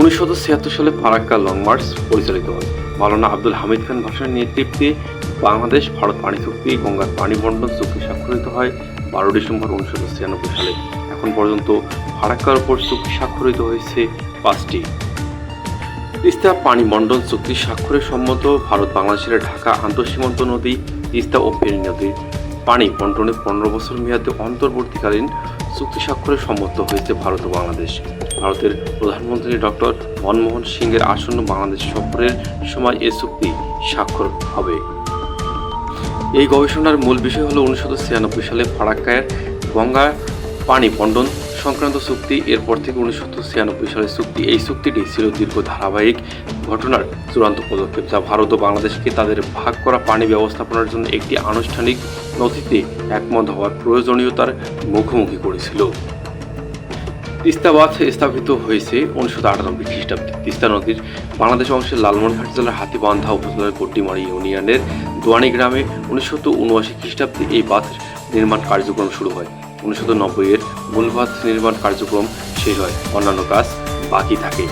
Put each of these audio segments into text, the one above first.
উনিশশো ছিয়াত্তর সালে ফারাক্কা লং মার্চ পরিচালিত হয়। মাওলানা আব্দুল হামিদ খান ভাষার নেতৃত্বে বাংলাদেশ, ভারত পানি চুক্তি, গঙ্গার পানি বন্টন চুক্তি স্বাক্ষরিত হয় বারো ডিসেম্বর উনিশশো ছিয়ানব্বই সালে। এখন পর্যন্ত ফারাক্কার উপর চুক্তি স্বাক্ষরিত হয়েছে পাঁচটি। তিস্তা পানি বন্টন চুক্তি স্বাক্ষরে সম্মত ভারত, বাংলাদেশের ঢাকা আন্তঃসীমান্ত নদী, তিস্তা ও ফেনী নদীর পানি বন্টনে পনেরো বছর মেয়াদে অন্তর্বর্তীকালীন চুক্তি স্বাক্ষরে সম্মত হয়েছে ভারত ও বাংলাদেশ। ভারতের প্রধানমন্ত্রী ডক্টর মনমোহন সিংয়ের আসন্ন বাংলাদেশ সফরের সময় এ চুক্তি স্বাক্ষর হবে। এই গবেষণার মূল বিষয় হলো উনিশশো ছিয়ানব্বই সালে ফারাক্কায়ের গঙ্গা পানি বন্টন সংক্রান্ত চুক্তি। এরপর থেকে উনিশশো ছিয়ানব্বই সালের চুক্তি। এই চুক্তিটি ছিল দীর্ঘ ধারাবাহিক ঘটনার চূড়ান্ত পদক্ষেপ, যা ভারত ও বাংলাদেশকে তাদের ভাগ করা পানি ব্যবস্থাপনার জন্য একটি আনুষ্ঠানিক নথিতে একমত হওয়ার প্রয়োজনীয়তার মুখোমুখি করেছিল। তিস্তা বাঁধ স্থাপিত হয়েছে উনিশশো আটানব্বই খ্রিস্টাব্দে। তিস্তা নদীর বাংলাদেশ অংশের লালমনঘাট জেলার হাতিবান্ধা উপজেলার গড্ডিমারি ইউনিয়নের দোয়ানি গ্রামে উনিশশো উনআশি খ্রিস্টাব্দে এই বাঁধের নির্মাণ কার্যক্রম শুরু হয়। উনিশশো নব্বই এর মূল বাঁধ নির্মাণ কার্যক্রম শেষ হয়। অন্যান্য কাজ বাকি থাকে।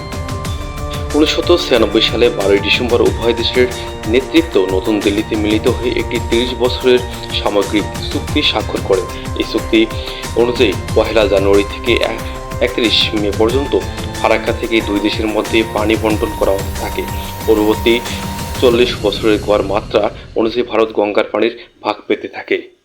উনিশশো ছিয়ানব্বই সালে বারোই ডিসেম্বর উভয় দেশের নেতৃত্ব নতুন দিল্লিতে মিলিত হয়ে একটি তিরিশ বছরের সামগ্রিক চুক্তি স্বাক্ষর করে এই চুক্তি অনুযায়ী পহেলা জানুয়ারি থেকে একত্রিশ মে পর্যন্ত ফারাক্কা থেকে দুই দেশের মধ্যে পানি বন্টন করা থাকে। পরবর্তী চল্লিশ বছরের গড় মাত্রা অনুযায়ী ভারত গঙ্গার পানির ভাগ পেতে থাকে।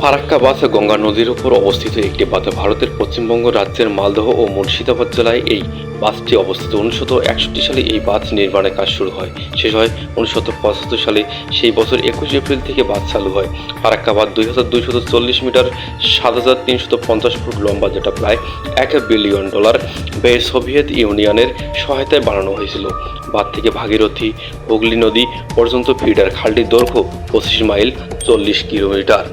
ফারাক্কা বাঁধ গঙ্গা নদীর উপর অবস্থিত একটি বাঁধ ভারতের পশ্চিমবঙ্গ রাজ্যের মালদহ ও মুর্শিদাবাদ জেলায় এই বাঁধটি অবস্থিত। উনিশশো একষট্টি সালে এই বাঁধ নির্মাণের কাজ শুরু হয়। শেষ হয় উনিশশো পঁচাত্তর সালে। সেই বছর একুশ এপ্রিল থেকে বাঁধ চালু হয়। ফারাক্কা বাঁধ দুই হাজার দুইশত চল্লিশ মিটার সাত হাজার তিনশত পঞ্চাশ ফুট লম্বা, যেটা প্রায় এক বিলিয়ন ডলার ব্যয়ে সোভিয়েত ইউনিয়নের সহায়তায় বানানো হয়েছিল। বাঁধ থেকে ভাগীরথী, হুগলি নদী পর্যন্ত ফিডার খালটির দৈর্ঘ্য পঁচিশ মাইল চল্লিশ কিলোমিটার।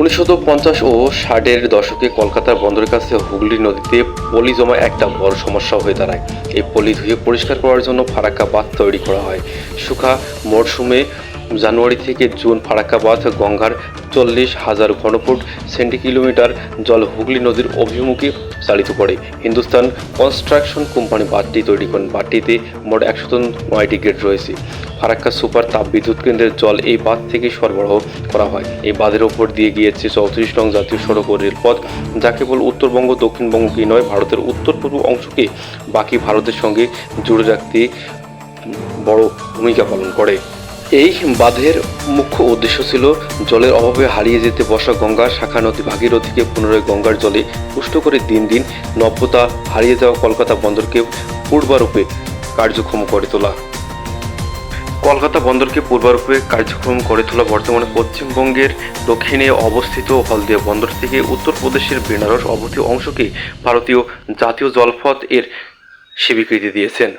উনিশশো পঞ্চাশ ও ষাটের দশকে কলকাতার বন্দরের কাছে হুগলি নদীতে পলি জমা একটা বড় সমস্যা হয়ে দাঁড়ায়। এই পলি ধুয়ে পরিষ্কার করার জন্য ফারাক্কা বাঁধ তৈরি করা হয়। শুখা মরশুমে জানুয়ারি থেকে জুন ফারাক্কা বাঁধ গঙ্গার চল্লিশ হাজার ঘনফুট সেন্টি কিলোমিটার জল হুগলি নদীর অভিমুখে চালিত করে। হিন্দুস্তান কনস্ট্রাকশন কোম্পানি বাঁধটি তৈরি করেন। বাঁধটিতে মোট একশত নয়টি গেট রয়েছে। ফারাক্কা সুপার তাপ বিদ্যুৎ কেন্দ্রের জল এই বাঁধ থেকে সরবরাহ করা হয়। এই বাঁধের ওপর দিয়ে গিয়েছে চৌত্রিশ নং জাতীয় সড়ক ও রেলপথ, যা কেবল উত্তরবঙ্গ দক্ষিণবঙ্গকেই নয়, ভারতের উত্তর পূর্ব অংশকে বাকি ভারতের সঙ্গে জুড়ে রাখতে বড় ভূমিকা পালন করে। এই বাঁধের মুখ্য উদ্দেশ্য ছিল জলের অভাবে হারিয়ে যেতে বসা গঙ্গার শাখা নদী ভাগীরথীকে পুনরায় গঙ্গার জলে পুষ্ট করে দিন দিন নব্যতা হারিয়ে যাওয়া কলকাতা বন্দরকে পূর্বারূপে কার্যক্ষম করে তোলা। কলকাতা বন্দরকে পূর্বারূপে কার্যক্রম করে তোলা বর্তমানে পশ্চিমবঙ্গের দক্ষিণে অবস্থিত হলদিয়া বন্দর থেকে উত্তরপ্রদেশের বেনারস অবধি অংশকে ভারতীয় জাতীয় জলপথ এর স্বীকৃতি দিয়েছেন।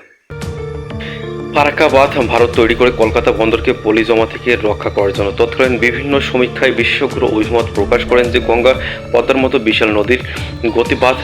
ফারাক্কা বাঁধ ভারত তৈরি করে কলকাতা বন্দরকে পলি জমা থেকে রক্ষা করার জন্য তৎকালীন বিভিন্ন সমীক্ষায় বিশেষজ্ঞরা অভিমত প্রকাশ করেন যে গঙ্গা পদ্মার মতো বিশাল নদীর গতিবাধ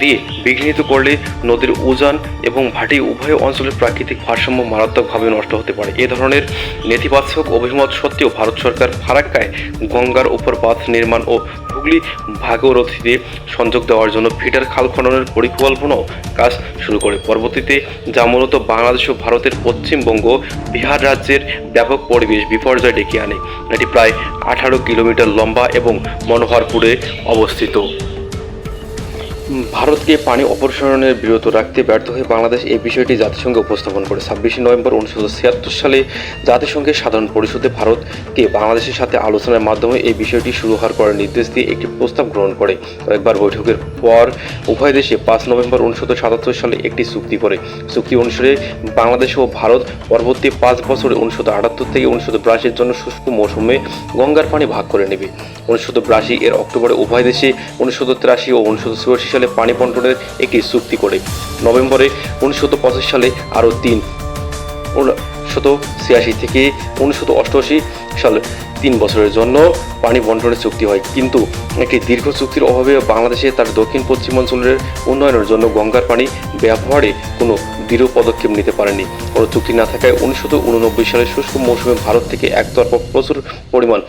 দিয়ে বিঘ্নিত করলে নদীর উজান এবং ভাটি উভয় অঞ্চলের প্রাকৃতিক ভারসাম্য মারাত্মকভাবে নষ্ট হতে পারে। এ ধরনের নেতিবাচক অভিমত সত্ত্বেও ভারত সরকার ফারাক্কায় গঙ্গার উপর বাঁধ নির্মাণ ও হুগলি ভাগীরথীতে সংযোগ দেওয়ার জন্য ফিডার খাল খননের পরিকল্পনাও কাজ শুরু করে। পরবর্তীতে যা মূলত বাংলাদেশ ও ভারতের পশ্চিমবঙ্গ, বিহার রাজ্যের ব্যাপক পরিবেশ বিপর্যয় ডেকে আনে। এটি প্রায় আঠারো কিলোমিটার লম্বা এবং মনোহরপুরে অবস্থিত। ভারতকে পানি অপসারণের বিরত রাখতে ব্যর্থ হয়ে বাংলাদেশ এই বিষয়টি জাতিসংঘে উপস্থাপন করে। ছাব্বিশে নভেম্বর উনিশশো ছিয়াত্তর সালে জাতিসংঘের সাধারণ পরিষদে ভারতকে বাংলাদেশের সাথে আলোচনার মাধ্যমে এই বিষয়টি শুরু হওয়ার করার নির্দেশ দিয়ে একটি প্রস্তাব গ্রহণ করে। কয়েকবার বৈঠকের পর উভয় দেশে পাঁচ নভেম্বর উনিশশো সাতাত্তর সালে একটি চুক্তি করে। চুক্তি অনুসারে বাংলাদেশ ও ভারত পরবর্তী পাঁচ বছরে উনিশশো আটাত্তর থেকে উনিশশো বিরাশির জন্য শুষ্ক মৌসুমে গঙ্গার পানি ভাগ করে নেবে। উনিশশো বিরাশি এর অক্টোবরে উভয় দেশে উনিশশো তিরাশি ও উনিশশো চুরাশি সালে পানি বন্টনের একটি চুক্তি করে। নভেম্বরে উনিশশো পঁচাশি সালে আরও তিন, উনিশশো ছিয়াশি থেকে উনিশশো অষ্টআশি সালে তিন বছরের জন্য পানি বন্টনের চুক্তি হয়। কিন্তু একটি দীর্ঘ চুক্তির অভাবে বাংলাদেশে তার দক্ষিণ পশ্চিমাঞ্চলের উন্নয়নের জন্য গঙ্গার পানি ব্যবহারে কোনো দৃঢ় পদক্ষেপ নিতে পারেনি। কোনো চুক্তি না থাকায় উনিশশো উননব্বই সালে শুষ্ক মৌসুমে ভারত থেকে একতরফা প্রচুর পরিমাণ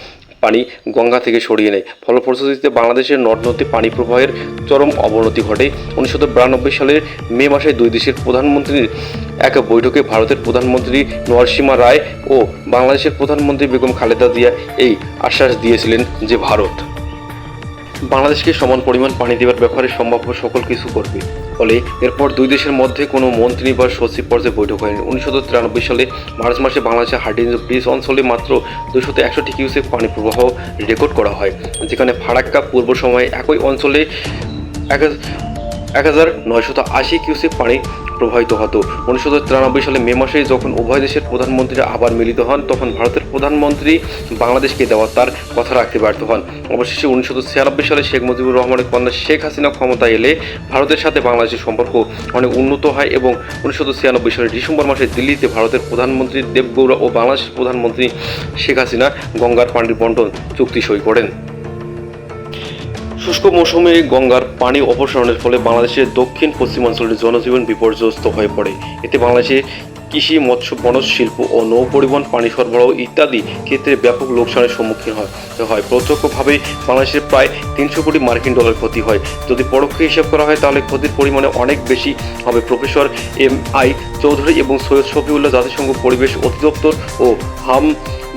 পানি গঙ্গা থেকে সরিয়ে নেয়। ফলপ্রসূতিতে বাংলাদেশের নদ নদী পানি প্রবাহের চরম অবনতি ঘটে। উনিশশো বিরানব্বই সালের মে মাসে দুই দেশের প্রধানমন্ত্রীর এক বৈঠকে ভারতের প্রধানমন্ত্রী নরসীমা রায় ও বাংলাদেশের প্রধানমন্ত্রী বেগম খালেদা জিয়া এই আশ্বাস দিয়েছিলেন যে ভারত বাংলাদেশকে সমান পরিমাণ পানি দেওয়ার ব্যাপারে সম্ভাব্য সকল কিছু করবে। ফলে এরপর দুই দেশের মধ্যে কোনো মন্ত্রী বা সচিব পর্যায়ে বৈঠক হয়নি। উনিশশো তিরানব্বই সালে মার্চ মাসে বাংলাদেশের হার্ডিঞ্জ ব্রিজ অঞ্চলে মাত্র দুশো একষট্টি কিউসেক পানি প্রবাহ রেকর্ড করা হয়, যেখানে ফারাক্কা পূর্ব সময়ে একই অঞ্চলে এক এক হাজার নয়শত আশি কিউসেক পানি প্রবাহিত হতো। উনিশশো তিরানব্বই সালে মে মাসে যখন উভয় দেশের প্রধানমন্ত্রীরা আবার মিলিত হন, তখন ভারতের প্রধানমন্ত্রী বাংলাদেশকে দেওয়ার তার কথা রাখতে ব্যর্থ হন। অবশেষে উনিশশো ছিয়ানব্বই সালে শেখ মুজিবুর রহমানের কন্যা শেখ হাসিনা ক্ষমতায় এলে ভারতের সাথে বাংলাদেশের সম্পর্ক অনেক উন্নত হয় এবং উনিশশো ছিয়ানব্বই সালের ডিসেম্বর মাসে দিল্লিতে ভারতের প্রধানমন্ত্রী দেবগৌড়া ও বাংলাদেশের প্রধানমন্ত্রী শেখ হাসিনা গঙ্গার পানির বন্টন চুক্তি সই করেন। শুষ্ক মৌসুমে গঙ্গার পানি অপসারণের ফলে বাংলাদেশের দক্ষিণ, পশ্চিমাঞ্চলের জনজীবন বিপর্যস্ত হয়ে পড়ে। এতে বাংলাদেশে কৃষি, মৎস্য, বনজ শিল্প ও নৌ পরিবহন, পানি সরবরাহ ইত্যাদি ক্ষেত্রে ব্যাপক লোকসানের সম্মুখীন হয় হয়। প্রত্যক্ষভাবে বাংলাদেশের প্রায় তিনশো কোটি মার্কিন ডলার ক্ষতি হয়। যদি পরোক্ষ হিসাব করা হয়, তাহলে ক্ষতির পরিমাণে অনেক বেশি হবে। প্রফেসর এম আই চৌধুরী এবং সৈয়দ শফিউল্লাহ জাতিসংঘ পরিবেশ অধিদপ্তর ও হাম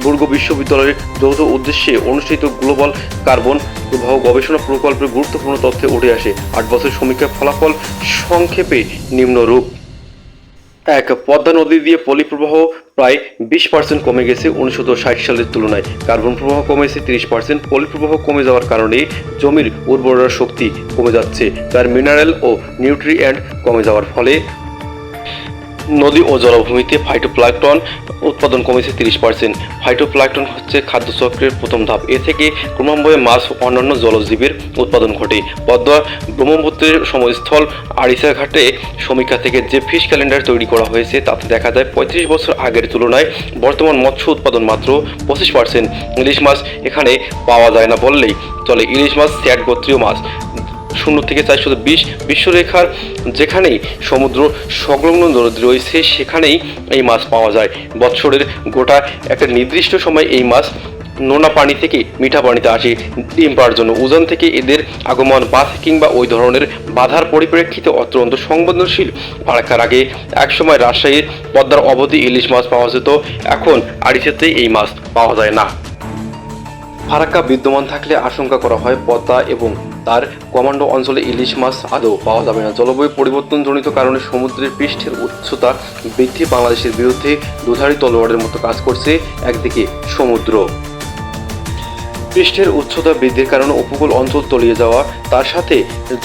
বুর্গ বিশ্ববিদ্যালয়ের যৌথ উদ্দেশ্যে অনুষ্ঠিত গ্লোবাল কার্বন প্রবাহ গবেষণা প্রকল্পের গুরুত্বপূর্ণ তথ্যে উঠে আসে। আট বছর সমীক্ষার ফলাফল সংক্ষেপে নিম্নরূপ। এক, পদ্মা নদী দিয়ে পলি প্রবাহ প্রায় বিশ পার্সেন্ট কমে গেছে উনিশশো ষাট সালের তুলনায়। কার্বন প্রবাহ কমেছে তিরিশ পার্সেন্ট পলি প্রবাহ কমে যাওয়ার কারণে জমির উর্বরতা শক্তি কমে যাচ্ছে। তার মিনারেল ও নিউট্রিয়েন্ট কমে যাওয়ার ফলে নদী ও জলভূমিতে ফাইটোপ্লাঙ্কটন উৎপাদন কমেছে তিরিশ পার্সেন্ট ফাইটোপ্লাঙ্কটন হচ্ছে খাদ্য চক্রের প্রথম ধাপ। এ থেকে ক্রমান্বয়ে মাছ ও অন্যান্য জলজীবের উৎপাদন ঘটে। পদ্মা ব্রহ্মপুত্রের সময়স্থল আড়িসা ঘাটে সমীক্ষা থেকে যে ফিশ ক্যালেন্ডার তৈরি করা হয়েছে, তাতে দেখা যায় পঁয়ত্রিশ বছর আগের তুলনায় বর্তমান মৎস্য উৎপাদন মাত্র পঁচিশ পার্সেন্ট ইলিশ মাছ এখানে পাওয়া যায় না বললেই চলে। ইলিশ মাছ স্যাট গোত্রীয় মাছ। শূন্য থেকে চারশো বিশ বিশ্বরেখার যেখানেই সমুদ্র সংলগ্ন নদী রয়েছে, সেখানেই এই মাছ পাওয়া যায়। বৎসরের গোটা একটা নির্দিষ্ট সময় এই মাছ নোনা পানি থেকে মিঠা পানিতে আসে। ডিম পাওয়ার জন্য উজান থেকে এদের আগমন বাস কিংবা ওই ধরনের বাধার পরিপ্রেক্ষিতে অত্যন্ত সংবেদনশীল। ফারাক্কার আগে একসময় রাজশাহীর পদ্মার অবধি ইলিশ মাছ পাওয়া যেত। এখন আড়িসাতে এই মাছ পাওয়া যায় না। ফারাক্কা বিদ্যমান থাকলে আশঙ্কা করা হয় পদ্মা এবং তার কমান্ডো অঞ্চলে ইলিশ মাছ আদৌ পাওয়া যাবে না। জলবায়ু পরিবর্তনজনিত কারণে সমুদ্রের পৃষ্ঠের উচ্চতা বৃদ্ধি বাংলাদেশের বিরুদ্ধে দুধারী তলোয়ারের মতো কাজ করছে একদিকে সমুদ্র। পৃষ্ঠের উচ্চতা বৃদ্ধির কারণে উপকূল অঞ্চল তলিয়ে যাওয়া, তার সাথে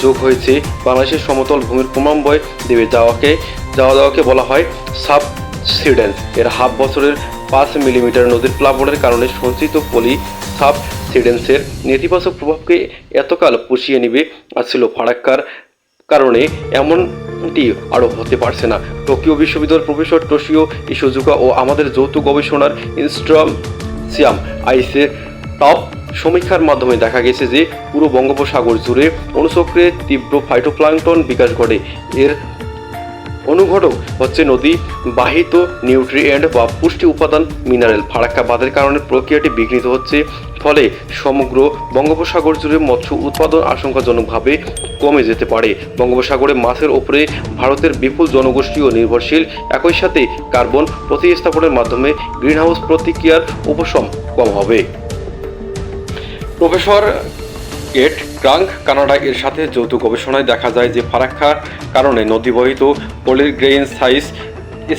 যোগ হয়েছে বাংলাদেশের সমতল ভূমির ক্রমান্বয় দেবে যাওয়াকে যাওয়া যাওয়াকে বলা হয় সাবসিডেন্স এর হাফ বছরের পাঁচ মিলিমিটার নদীর প্লাবনের কারণে সঞ্চিত পলি সাবসিডেন্সের নেতিবাচক প্রভাবকে এতকাল পুষিয়ে নিবে আসছিল ফারাক্কার কারণে এমনটি আরও হতে পারছে না। টোকিও বিশ্ববিদ্যালয়ের প্রফেসর টোশিও ইসোজুকা ও আমাদের যৌথ গবেষণার ইনস্ট্রামসিয়াম আইসে টপ সমীক্ষার মাধ্যমে দেখা গেছে যে পুরো বঙ্গোপসাগর জুড়ে অণুচক্রে তীব্র ফাইটোপ্লাঙ্কটন বিকাশ ঘটে। এর অনুঘটক হচ্ছে নদী বাহিত নিউট্রিয়েন্ট বা পুষ্টি উপাদান মিনারেল। ফারাক্কা বাঁধের কারণে প্রক্রিয়াটি বিঘ্নিত হচ্ছে ফলে সমগ্র বঙ্গোপসাগর জুড়ে মৎস্য উৎপাদন আশঙ্কাজনকভাবে কমে যেতে পারে। বঙ্গোপসাগরে মাছের ওপরে ভারতের বিপুল জনগোষ্ঠীও নির্ভরশীল। একই সাথে কার্বন প্রতিস্থাপনের মাধ্যমে গ্রিনহাউস প্রতিক্রিয়ার উপশম কম হবে। প্রফেসর গেট ক্রাঙ্ক কানাডা এর সাথে যৌথ গবেষণায় দেখা যায় যে ফারাক্কার কারণে নদীবহিত পলির গ্রেইন সাইজ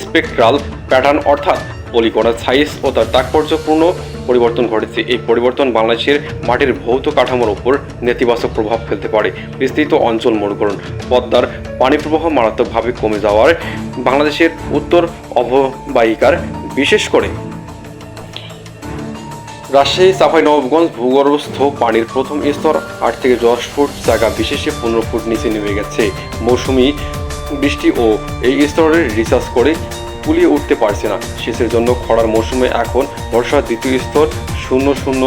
স্পেকট্রাল প্যাটার্ন অর্থাৎ পলিগণার সাইজ ও তার তাৎপর্যপূর্ণ পরিবর্তন ঘটেছে। এই পরিবর্তন বাংলাদেশের মাটির ভৌত কাঠামোর উপর নেতিবাচক প্রভাব ফেলতে পারে। বিস্তৃত অঞ্চল মরুকরণ, পদ্মার পানি প্রবাহ মারাত্মকভাবে কমে যাওয়ার, বাংলাদেশের উত্তর অববাহিকার, বিশেষ করে রাজশাহী চাঁপাইনবাবগঞ্জ ভূগর্ভস্থ পানির প্রথম স্তর আট থেকে দশ ফুট জায়গা বিশেষে পনেরো ফুট নিচে নেমে গেছে। মৌসুমি বৃষ্টি ও এই স্তরের রিসার্চ করে কুলিয়ে উঠতে পারছে না। সেচের জন্য খরার মৌসুমে এখন বর্ষার দ্বিতীয় স্তর শূন্য শূন্য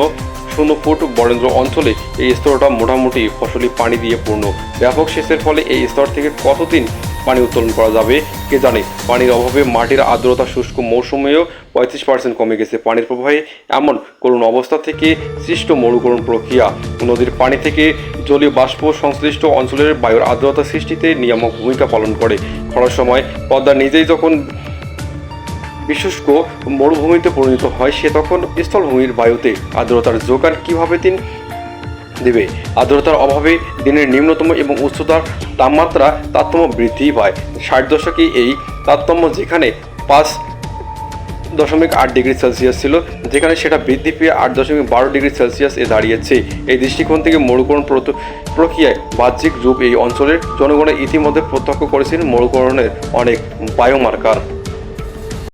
শূন্য ফুট বরেন্দ্র অঞ্চলে এই স্তরটা মোটামুটি ফসলি পানি দিয়ে পূর্ণ। ব্যাপক সেচের ফলে এই স্তর থেকে কতদিন পানি উত্তোলন করা যাবে কে জানে? পানির অভাবে মাটির আর্দ্রতা শুষ্ক মৌসুমেও পঁয়ত্রিশ পার্সেন্ট কমে গেছে। পানির প্রবাহে এমন করুণ অবস্থা থেকে সৃষ্ট মরুকরণ প্রক্রিয়া। নদীর পানি থেকে জলীয় বাষ্প সংশ্লিষ্ট অঞ্চলের বায়ুর আর্দ্রতা সৃষ্টিতে নিয়ামক ভূমিকা পালন করে। খরার সময় পদ্মা নিজেই যখন বিশুষ্ক মরুভূমিতে পরিণত হয়, সে তখন স্থলভূমির বায়ুতে। আর্দ্রতার যোগান কীভাবে দিন দেবে? আর্দ্রতার অভাবে দিনের নিম্নতম এবং উচ্চতার তাপমাত্রা তারতম্য বৃদ্ধি পায়। ষাট দশকে এই তারতম্য যেখানে পাঁচ দশমিক আট ডিগ্রি সেলসিয়াস ছিল, যেখানে সেটা বৃদ্ধি পেয়ে আট দশমিক বারো ডিগ্রি সেলসিয়াস এ দাঁড়িয়েছে। এই দৃষ্টিকোণ থেকে মরুকরণ প্রক্রিয়ায় বাহ্যিক রূপ এই অঞ্চলের জনগণের ইতিমধ্যে প্রত্যক্ষ করেছেন। মরুকরণের অনেক বায়োমার্কার